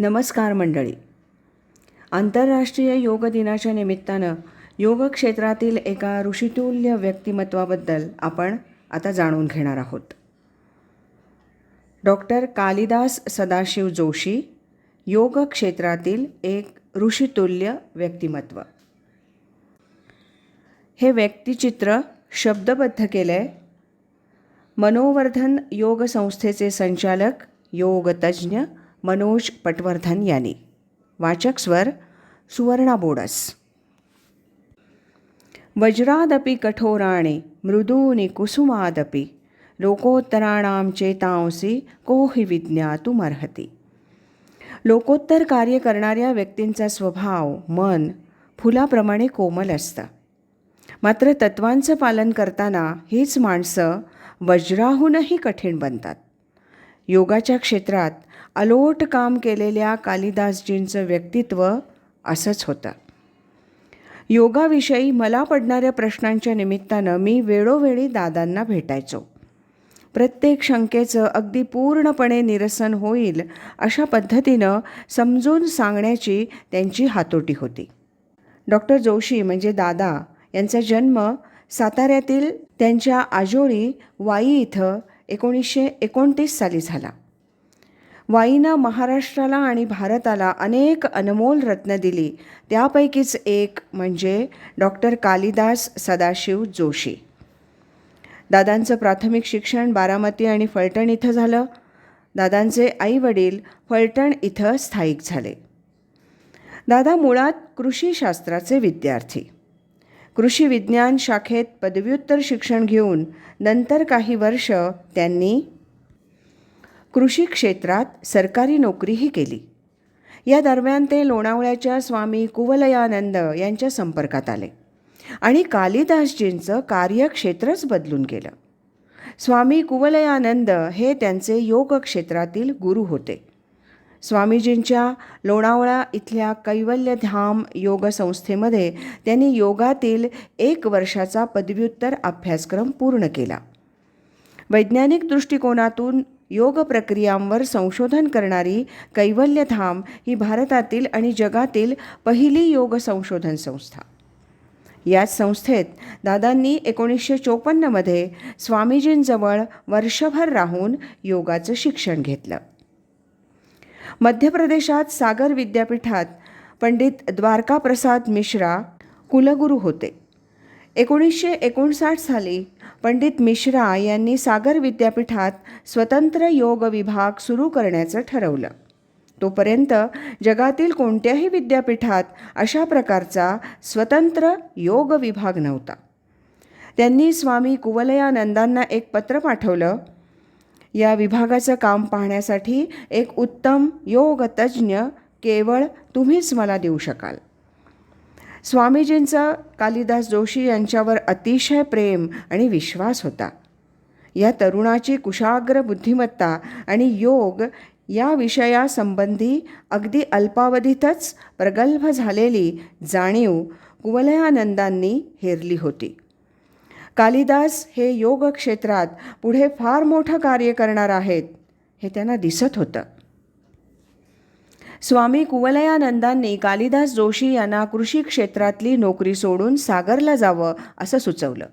नमस्कार मंडळी. आंतरराष्ट्रीय योग दिनाच्या निमित्तानं योग क्षेत्रातील एका ऋषितुल्य व्यक्तिमत्वाबद्दल आपण आता जाणून घेणार आहोत. डॉक्टर कालिदास सदाशिव जोशी योग क्षेत्रातील एक ऋषितुल्य व्यक्तिमत्व. हे व्यक्तिचित्र शब्दबद्ध केलं आहे मनोवर्धन योग संस्थेचे संचालक योगतज्ज्ञ मनोज पटवर्धन यांनी. वाचक स्वर सुवर्णा बोडस. वज्रादपि कठोराणि मृदूनि कुसुमादपि लोकोत्तराणां चेतांसी को हि विज्ञातुमर्हति लोकोत्तर कार्य करणाऱ्या व्यक्तींचा स्वभाव मन फुलाप्रमाणे कोमल असतं. मात्र तत्वांचं पालन करताना हीच माणसं वज्राहूनही कठीण बनतात. योगाच्या क्षेत्रात अलोट काम केलेल्या कालिदासजींचं व्यक्तित्व असंच होतं. योगाविषयी मला पडणाऱ्या प्रश्नांच्या निमित्तानं मी वेळोवेळी दादांना भेटायचो. प्रत्येक शंकेचं अगदी पूर्णपणे निरसन होईल अशा पद्धतीनं समजून सांगण्याची त्यांची हातोटी होती. डॉक्टर जोशी म्हणजे दादा यांचा जन्म साताऱ्यातील त्यांच्या आजोळी वाई इथं एकोणीसशे एकोणतीस साली झाला. वाईनं महाराष्ट्राला आणि भारताला अनेक अनमोल रत्न दिली. त्यापैकीच एक म्हणजे डॉक्टर कालिदास सदाशिव जोशी. दादांचं प्राथमिक शिक्षण बारामती आणि फलटण इथं झालं. दादांचे आईवडील फलटण इथं स्थायिक झाले. दादा मुळात कृषीशास्त्राचे विद्यार्थी. कृषी विज्ञान शाखेत पदव्युत्तर शिक्षण घेऊन नंतर काही वर्ष त्यांनी कृषी क्षेत्रात सरकारी नोकरीही केली. या दरम्यान ते लोणावळ्याच्या स्वामी कुवलयानंद यांच्या संपर्कात आले आणि कालिदासजींचं कार्यक्षेत्रच बदलून गेलं. स्वामी कुवलयानंद हे त्यांचे योग क्षेत्रातील गुरु होते. स्वामीजींच्या लोणावळा इथल्या कैवल्यधाम योग संस्थेमध्ये त्यांनी योगातील एक वर्षाचा पदव्युत्तर अभ्यासक्रम पूर्ण केला. वैज्ञानिक दृष्टिकोनातून योग प्रक्रियांवर संशोधन करणारी कैवल्यधाम ही भारतातील आणि जगातील पहिली योग संशोधन संस्था. याच संस्थेत दादांनी एकोणीसशे चोपन्नमध्ये स्वामीजींजवळ वर्षभर राहून योगाचं शिक्षण घेतलं. मध्य प्रदेशात सागर विद्यापीठात पंडित द्वारकाप्रसाद मिश्रा कुलगुरू होते. एकोणीसशे एकोणसाठ साली पंडित मिश्रा यांनी सागर विद्यापीठात स्वतंत्र योग विभाग सुरू करण्याचं ठरवलं. तोपर्यंत जगातील कोणत्याही विद्यापीठात अशा प्रकारचा स्वतंत्र योग विभाग नव्हता. त्यांनी स्वामी कुवलयानंदांना एक पत्र पाठवलं या विभागाचं काम पाहण्यासाठी एक उत्तम योग तज्ज्ञ केवळ तुम्हीच मला देऊ शकाल. स्वामीजींचा कालिदास जोशी यांच्यावर अतिशय प्रेम आणि विश्वास होता. या तरुणाची कुशाग्र बुद्धिमत्ता आणि योग या विषयासंबंधी अगदी अल्पावधीतच प्रगल्भ झालेली जाणीव कुवलयानंदांनी हेरली होती. कालिदास हे योग क्षेत्रात पुढे फार मोठं कार्य करणार आहेत हे त्यांना दिसत होतं. स्वामी कुवलयानंदांनी कालिदास जोशी यांना कृषी क्षेत्रातली नोकरी सोडून सागरला जावं असं सुचवलं.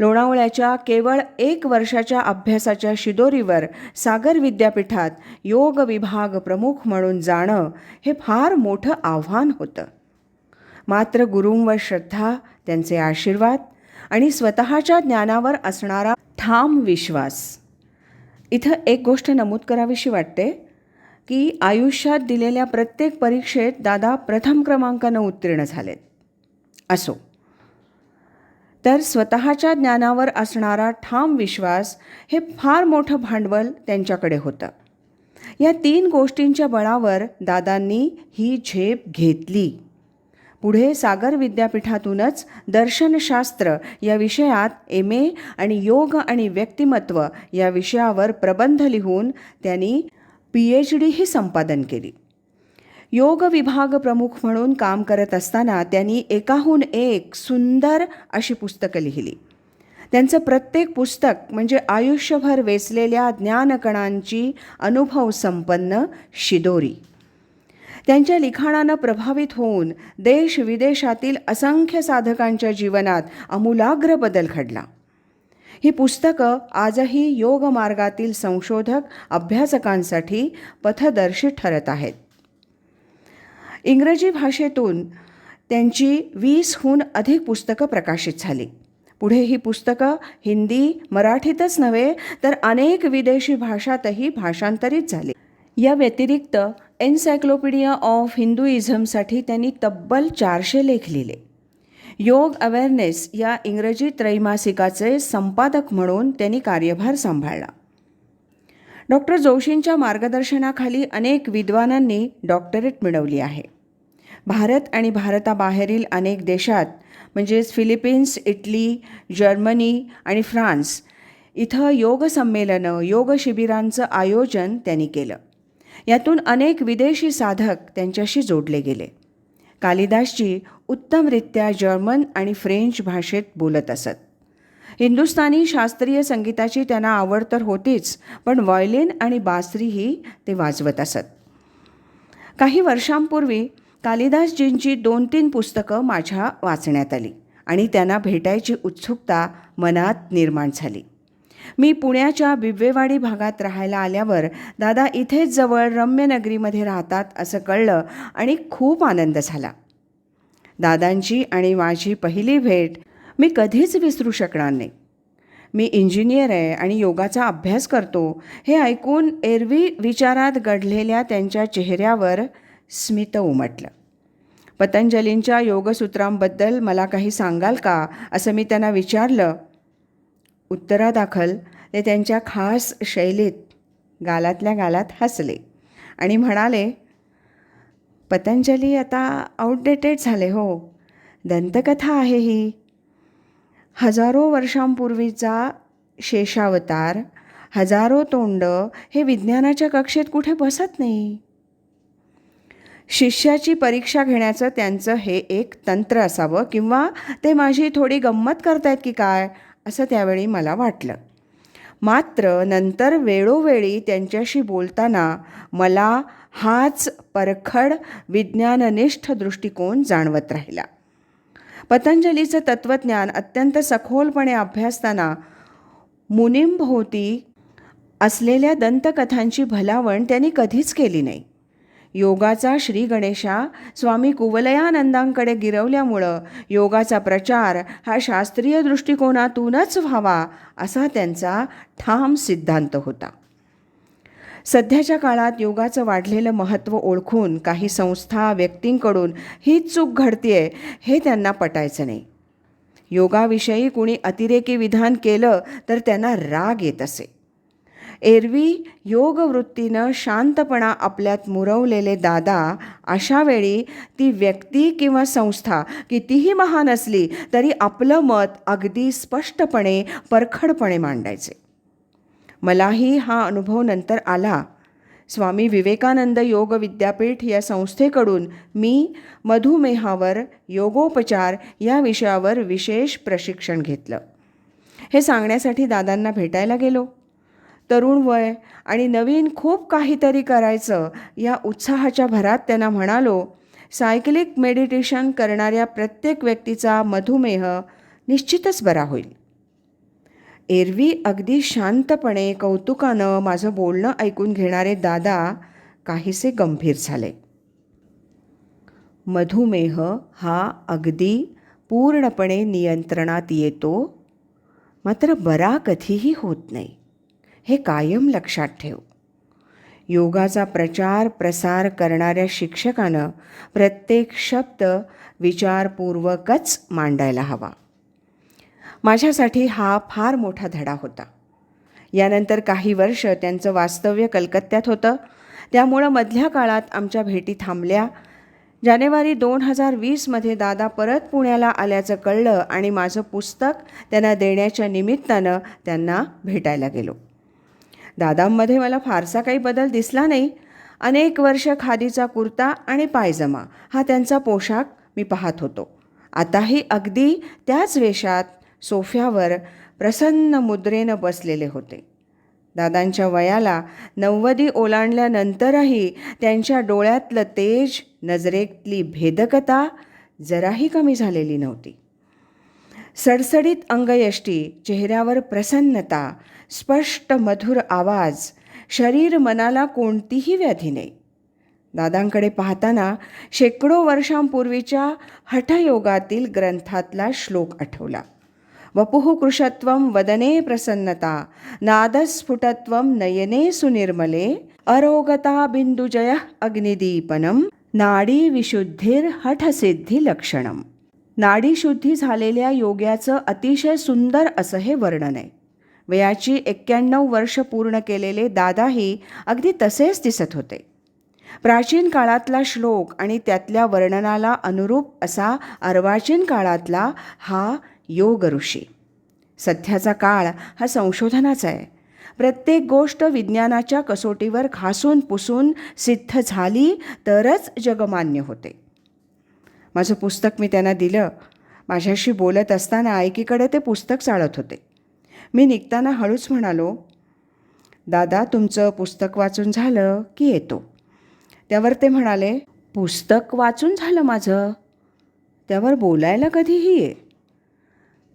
लोणावळ्याच्या केवळ एक वर्षाच्या अभ्यासाच्या शिदोरीवर सागर विद्यापीठात योग विभाग प्रमुख म्हणून जाणं हे फार मोठं आव्हान होतं. मात्र गुरूंवर श्रद्धा त्यांचे आशीर्वाद आणि स्वतःच्या ज्ञानावर असणारा ठाम विश्वास. इथं एक गोष्ट नमूद करावीशी वाटते. की आयुष्यात दिलेल्या प्रत्येक परीक्षेत दादा प्रथम क्रमांकानं उत्तीर्ण झालेत. असो. तर स्वतःच्या ज्ञानावर असणारा ठाम विश्वास हे फार मोठं भांडवल त्यांच्याकडे होतं. या तीन गोष्टींच्या बळावर दादांनी ही झेप घेतली. पुढे सागर विद्यापीठातूनच दर्शनशास्त्र या विषयात एम ए आणि योग आणि व्यक्तिमत्व या विषयावर प्रबंध लिहून त्यांनी पी एच डीही संपादन केली. योग विभाग प्रमुख म्हणून काम करत असताना त्यांनी एकाहून एक सुंदर अशी पुस्तकं लिहिली. त्यांचं प्रत्येक पुस्तक म्हणजे आयुष्यभर वेचलेल्या ज्ञानकणांची अनुभव संपन्न शिदोरी. त्यांच्या लिखाणानं प्रभावित होऊन देश विदेशातील असंख्य साधकांच्या जीवनात आमूलाग्र बदल घडला. ही पुस्तकं आजही योग मार्गातील संशोधक अभ्यासकांसाठी पथदर्शी ठरत आहेत. इंग्रजी भाषेतून त्यांची वीसहून अधिक पुस्तकं प्रकाशित झाली. पुढे ही पुस्तकं हिंदी मराठीतच नव्हे तर अनेक विदेशी भाषातही भाषांतरित झाली. या व्यतिरिक्त एन्सायक्लोपीडिया ऑफ हिंदुइझमसाठी त्यांनी तब्बल चारशे लेख लिहिले. योग अवेअरनेस या इंग्रजी त्रैमासिकाचे संपादक म्हणून त्यांनी कार्यभार सांभाळला. डॉक्टर जोशींच्या मार्गदर्शनाखाली अनेक विद्वानांनी डॉक्टरेट मिळवली आहे. भारत आणि भारताबाहेरील अनेक देशात म्हणजेच फिलिपिन्स इटली जर्मनी आणि फ्रान्स इथं योग संमेलनं योग शिबिरांचं आयोजन त्यांनी केलं. यातून अनेक विदेशी साधक त्यांच्याशी जोडले गेले. कालिदासजी उत्तमरित्या जर्मन आणि फ्रेंच भाषेत बोलत असत. हिंदुस्थानी शास्त्रीय संगीताची त्यांना आवड तर होतीच पण व्हायलिन आणि बासरीही ते वाजवत असत. काही वर्षांपूर्वी कालिदासजींची दोन तीन पुस्तकं माझ्या वाचण्यात आली आणि त्यांना भेटायची उत्सुकता मनात निर्माण झाली. मी पुण्याच्या बिब्वेवाडी भागात राहायला आल्यावर दादा इथेच जवळ रम्यनगरीमध्ये राहतात असं कळलं आणि खूप आनंद झाला. दादांची आणि माझी पहिली भेट मी कधीच विसरू शकणार नाही. मी इंजिनियर आहे आणि योगाचा अभ्यास करतो हे ऐकून एरवी विचारात घडलेल्या त्यांच्या चेहऱ्यावर स्मित उमटलं. पतंजलींच्या योगसूत्रांबद्दल मला काही सांगाल का? असं मी त्यांना विचारलं. उत्तरादाखल ते त्यांच्या खास शैलीत गालातल्या गालात हसले आणि म्हणाले पतंजली आता आउटडेटेड झाले हो. दंतकथा आहे ही. हजारो वर्षांपूर्वीचा शेषावतार हजारो तोंड हे विज्ञानाच्या कक्षेत कुठे बसत नाही. शिष्याची परीक्षा घेण्याचं त्यांचं हे एक तंत्र असावं किंवा ते माझी थोडी गंमत करतायत की काय असं त्यावेळी मला वाटलं. मात्र नंतर वेळोवेळी त्यांच्याशी बोलताना मला हाच परखड विज्ञाननिष्ठ दृष्टिकोन जाणवत राहिला. पतंजलीचं तत्त्वज्ञान अत्यंत सखोलपणे अभ्यासताना मुनिंभोवती असलेल्या दंतकथांची भलावण त्यांनी कधीच केली नाही. योगाचा श्री गणेशा स्वामी कुवलयानंदांकडे गिरवल्यामुळं योगाचा प्रचार हा शास्त्रीय दृष्टिकोनातूनच व्हावा असा त्यांचा ठाम सिद्धांत होता. सध्याच्या काळात योगाचं वाढलेलं महत्त्व ओळखून काही संस्था व्यक्तींकडून ही चूक घडतीये हे त्यांना पटायचं नाही. योगाविषयी कुणी अतिरेकी विधान केलं तर त्यांना राग येत असे. एरवी योगवृत्तीनं शांतपणा आपल्यात मुरवलेले दादा अशा वेळी ती व्यक्ती किंवा संस्था कितीही महान असली तरी आपलं मत अगदी स्पष्टपणे परखडपणे मांडायचे. मलाही हा अनुभव नंतर आला. स्वामी विवेकानंद योग विद्यापीठ या संस्थेकडून मी मधुमेहावर योगोपचार या विषयावर विशेष प्रशिक्षण घेतलं. हे सांगण्यासाठी दादांना भेटायला गेलो. तरुण वय आणि नवीन खूप काहीतरी करायचं या उत्साहाच्या भरात त्यांना म्हणालो सायकलिक मेडिटेशन करणाऱ्या प्रत्येक व्यक्तीचा मधुमेह निश्चितच बरा होईल. एरवी अगदी शांतपणे कौतुकानं माझं बोलणं ऐकून घेणारे दादा काहीसे गंभीर झाले. मधुमेह हा अगदी पूर्णपणे नियंत्रणात येतो मात्र बरा कधीही होत नाही. हे कायम लक्षात ठेव. योगाचा प्रचार प्रसार करणाऱ्या शिक्षकानं प्रत्येक शब्द विचारपूर्वकच मांडायला हवा. माझ्यासाठी हा फार मोठा धडा होता. यानंतर काही वर्ष त्यांचं वास्तव्य कलकत्त्यात होतं. त्यामुळं मधल्या काळात आमच्या भेटी थांबल्या. जानेवारी दोन हजार वीसमध्ये दादा परत पुण्याला आल्याचं कळलं आणि माझं पुस्तक त्यांना देण्याच्या निमित्तानं त्यांना भेटायला गेलो. दादांमध्ये मला फारसा काही बदल दिसला नाही. अनेक वर्ष खादीचा कुर्ता आणि पायजमा हा त्यांचा पोशाख मी पाहत होतो. आताही अगदी त्याच वेशात सोफ्यावर प्रसन्न मुद्रेनं बसलेले होते. दादांच्या वयाला नव्वदी ओलांडल्यानंतरही त्यांच्या डोळ्यातलं तेज नजरेतली भेदकता जराही कमी झालेली नव्हती. सडसडीत अंगयष्टी चेहऱ्यावर प्रसन्नता स्पष्ट मधुर आवाज शरीर मनाला कोणतीही व्याधी नाही. दादांकडे पाहताना शेकडो वर्षांपूर्वीच्या हठयोगातील ग्रंथातला श्लोक आठवला. वपुः कृशत्वं वदने प्रसन्नता नादस्फुटत्वं नयने सुनिर्मले अरोगता अग्निदीपनं अग्निदीपनम नाडी नाडीशुद्धी झालेल्या योग्याचं अतिशय सुंदर असं हे वर्णन आहे. वयाची एक्क्याण्णव वर्ष पूर्ण केलेले दादाही अगदी तसेच दिसत होते. प्राचीन काळातला श्लोक आणि त्यातल्या वर्णनाला अनुरूप असा अर्वाचीन काळातला हा योग ऋषी सध्याचा काळ हा संशोधनाचा आहे. प्रत्येक गोष्ट विज्ञानाच्या कसोटीवर घासून पुसून सिद्ध झाली तरच जगमान्य होते. माझं पुस्तक मी त्यांना दिलं. माझ्याशी बोलत असताना एकीकडे ते पुस्तक चाळत होते. मी निघताना हळूच म्हणालो दादा तुमचं पुस्तक वाचून झालं की येतो. त्यावर ते म्हणाले पुस्तक वाचून झालं माझं. त्यावर बोलायला कधीही ये.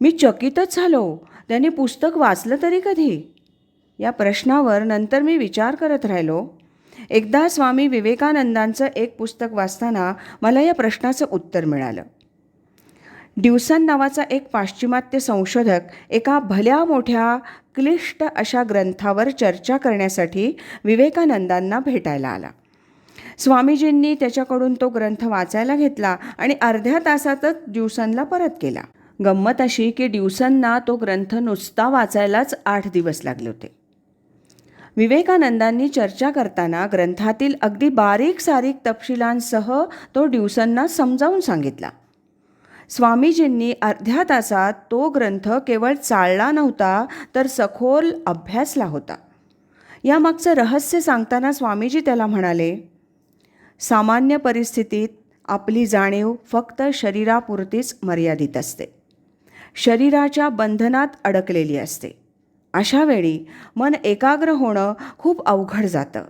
मी चकितच झालो. त्यांनी पुस्तक वाचलं तरी कधी? या प्रश्नावर नंतर मी विचार करत राहिलो. एकदा स्वामी विवेकानंदांचं एक पुस्तक वाचताना मला या प्रश्नाचं उत्तर मिळालं. ड्युसन नावाचा एक पाश्चिमात्य संशोधक एका भल्या मोठ्या क्लिष्ट अशा ग्रंथावर चर्चा करण्यासाठी विवेकानंदांना भेटायला आला. स्वामीजींनी त्याच्याकडून तो ग्रंथ वाचायला घेतला आणि अर्ध्या तासातच ड्युसनला परत केला. गंमत अशी की ड्युसनना तो ग्रंथ नुसता वाचायलाच आठ दिवस लागले होते. विवेकानंदांनी चर्चा करताना ग्रंथातील अगदी बारीक सारीक तपशिलांसह तो ड्युसनना समजावून सांगितला. स्वामीजींनी अर्ध्या तासात तो ग्रंथ केवळ चालला नव्हता तर सखोल अभ्यासला होता. यामागचं रहस्य सांगताना स्वामीजी त्याला म्हणाले सामान्य परिस्थितीत आपली जाणीव फक्त शरीरापुरतीच मर्यादित असते. शरीराच्या बंधनात अडकलेली असते. अशा वेळी मन एकाग्र होणं खूप अवघड जातं.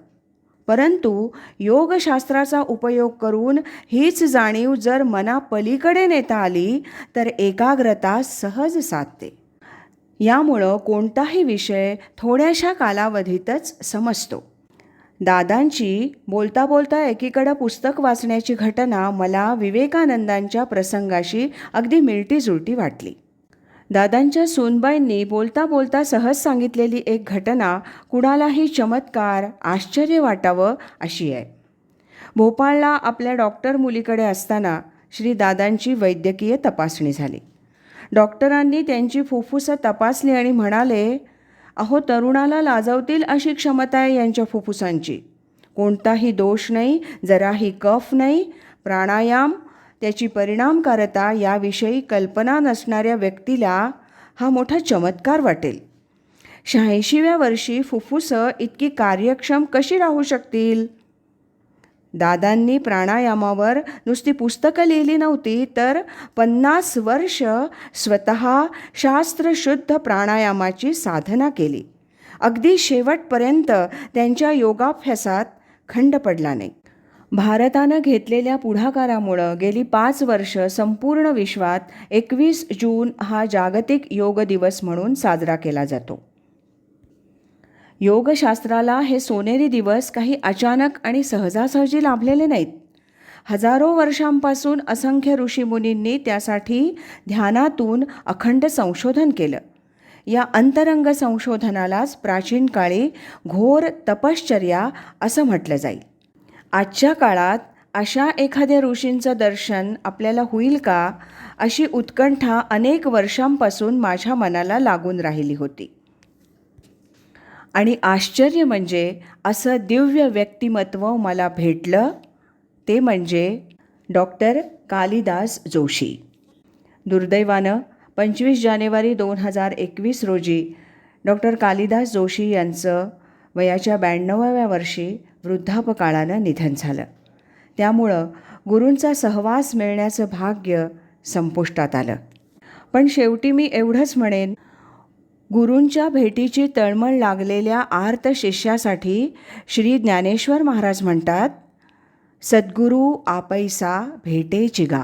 परंतु योगशास्त्राचा उपयोग करून हीच जाणीव जर मनापलीकडे नेता आली तर एकाग्रता सहज साधते. यामुळं कोणताही विषय थोड्याशा कालावधीतच समजतो. दादांची बोलता बोलता एकीकडं पुस्तक वाचण्याची घटना मला विवेकानंदांच्या प्रसंगाशी अगदी मिळतीजुळती वाटली. दादांच्या सोनबाईंनी बोलता बोलता सहज सांगितलेली एक घटना कुणालाही चमत्कार आश्चर्य वाटावं अशी आहे. भोपाळला आपल्या डॉक्टर मुलीकडे असताना श्री दादांची वैद्यकीय तपासणी झाली. डॉक्टरांनी त्यांची फुफ्फुसं तपासली आणि म्हणाले अहो तरुणाला लाजवतील अशी क्षमता आहे यांच्या फुफ्फुसांची. कोणताही दोष नाही जराही कफ नाही प्राणायाम त्याची परिणामकारता याविषयी कल्पना नसणाऱ्या व्यक्तीला हा मोठा चमत्कार वाटेल. शहाऐंशीव्या वर्षी फुफ्फुसं इतकी कार्यक्षम कशी राहू शकतील? दादांनी प्राणायामावर नुसती पुस्तकं लिहिली नव्हती तर पन्नास वर्ष स्वतः शास्त्रशुद्ध प्राणायामाची साधना केली. अगदी शेवटपर्यंत त्यांच्या योगाभ्यासात खंड पडला नाही. भारतानं घेतलेल्या पुढाकारामुळं गेली पाच वर्ष संपूर्ण विश्वात एकवीस जून हा जागतिक योग दिवस म्हणून साजरा केला जातो. योगशास्त्राला हे सोनेरी दिवस काही अचानक आणि सहजासहजी लाभलेले नाहीत. हजारो वर्षांपासून असंख्य ऋषीमुनींनी त्यासाठी ध्यानातून अखंड संशोधन केलं. या अंतरंग संशोधनालाच प्राचीन काळी घोर तपश्चर्या असं म्हटलं जाईल. आजच्या काळात अशा एखाद्या ऋषींचं दर्शन आपल्याला होईल का? अशी उत्कंठा अनेक वर्षांपासून माझ्या मनाला लागून राहिली होती. आणि आश्चर्य म्हणजे असं दिव्य व्यक्तिमत्व मला भेटलं ते म्हणजे डॉक्टर कालिदास जोशी. दुर्दैवानं पंचवीस जानेवारी दोन हजार एकवीस रोजी डॉक्टर कालिदास जोशी यांचं वयाच्या ब्याण्णवाव्या वर्षी वृद्धापकाळानं निधन झालं. त्यामुळं गुरूंचा सहवास मिळण्याचं भाग्य संपुष्टात आलं. पण शेवटी मी एवढंच म्हणेन गुरूंच्या भेटीची तळमळ लागलेल्या आर्त शिष्यासाठी श्री ज्ञानेश्वर महाराज म्हणतात सद्गुरू आपैसा भेटे चिगा